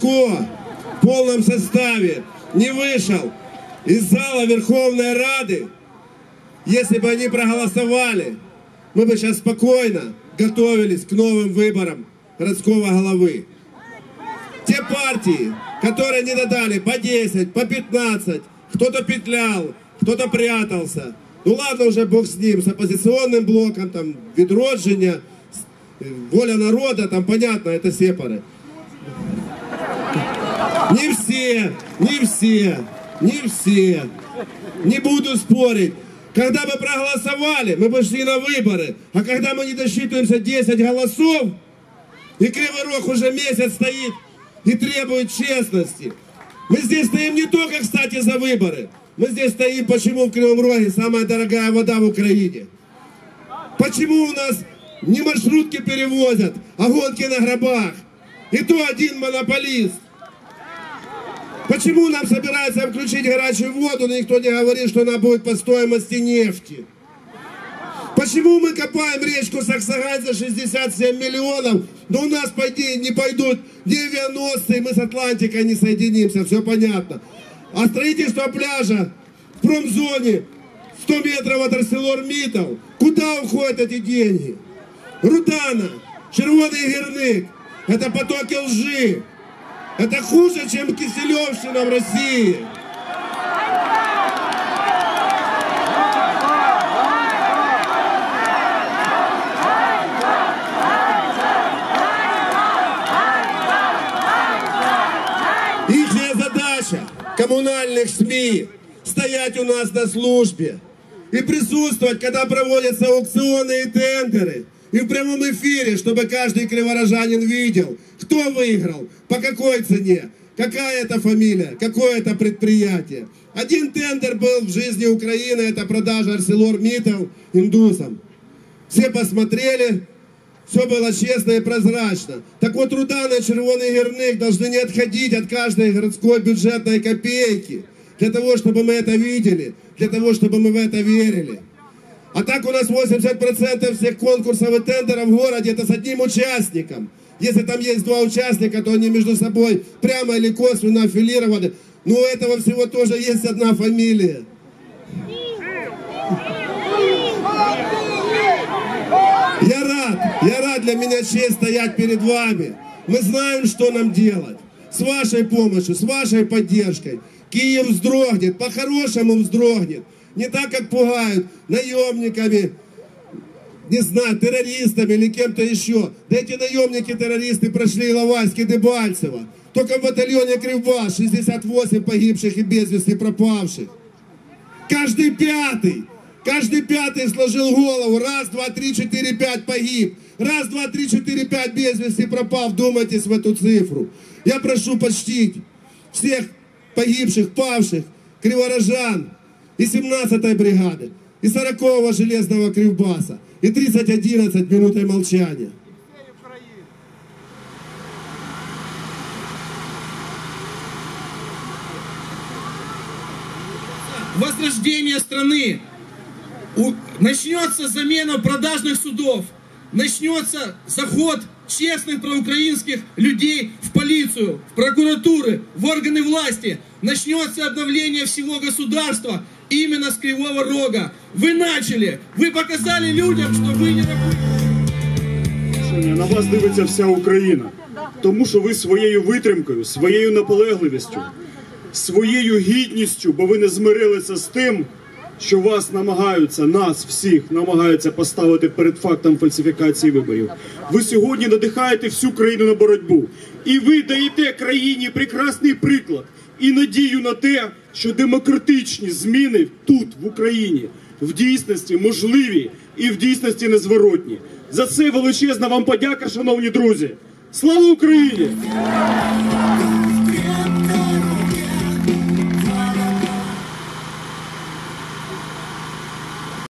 полном составе не вышел из зала Верховной Рады, если бы они проголосовали, мы бы сейчас спокойно готовились к новым выборам городского головы. Те партии, которые не додали по 10, по 15, кто-то петлял, кто-то прятался. Ну ладно уже, бог с ним, с оппозиционным блоком, там, Відродження, воля народа, там понятно, это сепары. Не все, не все, не все. Не буду спорить. Когда мы проголосовали, мы пошли на выборы. А когда мы не досчитываемся 10 голосов, и Кривый Рог уже месяц стоит и требует честности. Мы здесь стоим не только, кстати, за выборы. Мы здесь стоим, почему в Кривом Роге самая дорогая вода в Украине. Почему у нас не маршрутки перевозят, а гонки на гробах. И то один монополист. Почему нам собираются включить горячую воду, но никто не говорит, что она будет по стоимости нефти? Почему мы копаем речку Саксагань за 67 миллионов, но у нас, по идее, не пойдут 90-е, мы с Атлантикой не соединимся, все понятно. А строительство пляжа в промзоне 100 метров от ArcelorMittal, куда уходят эти деньги? Рудана, червоный гірник, это потоки лжи. Это хуже, чем Киселевщина в России. Их задача коммунальных СМИ стоять у нас на службе и присутствовать, когда проводятся аукционы и тендеры. И в прямом эфире, чтобы каждый криворожанин видел, кто выиграл, по какой цене, какая это фамилия, какое это предприятие. Один тендер был в жизни Украины, это продажа ArcelorMittal индусам. Все посмотрели, все было честно и прозрачно. Так вот, труда на червоный герник должны не отходить от каждой городской бюджетной копейки. Для того, чтобы мы это видели, для того, чтобы мы в это верили. А так у нас 80% всех конкурсов и тендеров в городе это с одним участником. Если там есть два участника, то они между собой прямо или косвенно аффилированы. Но у этого всего тоже есть одна фамилия. Я рад, я рад, для меня честь стоять перед вами. Мы знаем, что нам делать. С вашей помощью, с вашей поддержкой. Киев вздрогнет, по-хорошему вздрогнет. Не так, как пугают наемниками, не знаю, террористами или кем-то еще. Да эти наемники-террористы прошли Иловайск Дебальцево. Только в батальоне Кривбас 68 погибших и без вести пропавших. Каждый пятый, каждый пятый сложил голову. Раз, два, три, четыре, пять погиб. Раз, два, три, четыре, пять без вести пропал. Вдумайтесь в эту цифру. Я прошу почтить всех погибших, павших, криворожан, и 17-й бригады, и 40-го железного Кривбаса, и 3011 минутой молчания. Возрождение страны. Начнется замена продажных судов. Начнется заход честных проукраинских людей в полицию, в прокуратуры, в органы власти. Начнется обновление всего государства именно с Кривого Рога. Вы начали, вы показали людям, что вы не такой... Рішення на вас дивиться вся Україна, тому що ви своєю витримкою, своєю наполегливістю, своєю гідністю, бо ви не змирилися з тим, що вас намагаються, нас всіх намагаються поставити перед фактом фальсифікації виборів. Ви сьогодні надихаєте всю країну на боротьбу, і ви даєте країні прекрасний приклад і надію на те, що демократичні зміни тут, в Україні, в дійсності можливі і в дійсності незворотні. За це величезна вам подяка, шановні друзі. Слава Україні!